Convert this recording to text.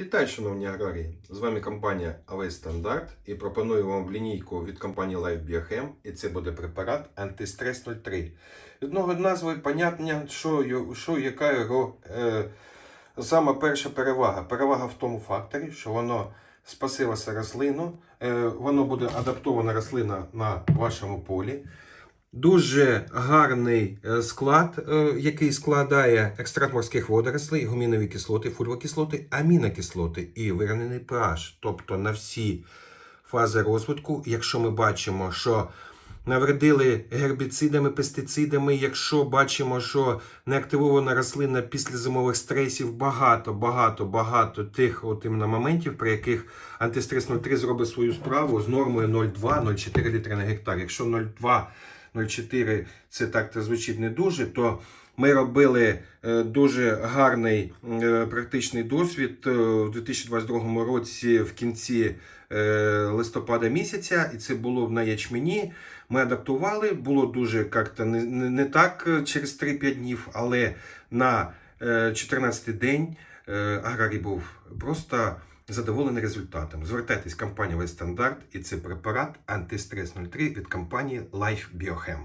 Вітаю, шановні аграрії! З вами компанія AV Стандарт і пропоную вам лінійку від компанії Life Biochem, і це буде препарат Антистрес 03. Від одного назви понятно, що, що яка його е, сама перша перевага. Перевага в тому факторі, що воно спасилося рослину, е, воно буде адаптована рослина на вашому полі. Дуже гарний е, склад, е, який складає екстракт морських водорослей, гумінові кислоти, фульвокислоти, амінокислоти і виранений pH. Тобто на всі фази розвитку, якщо ми бачимо, що навредили гербіцидами, пестицидами, якщо бачимо, що неактивована рослина після зимових стресів, багато, багато, багато тих от іменно моментів, при яких антистрес 03 зробить свою справу з нормою 0,2-0,4 літри на гектар. Якщо 0,2 0,4 це так то звучить не дуже, то ми робили е, дуже гарний е, практичний досвід е, в 2022 році в кінці листопада місяця, і це було на ячмені. Ми адаптували, було дуже як-то не, так через 3-5 днів, але на е, 14-й день аграрій був просто задоволений результатом. Звертайтесь компанія Вестандарт і це препарат антистрес 03 від компанії Life Biochem.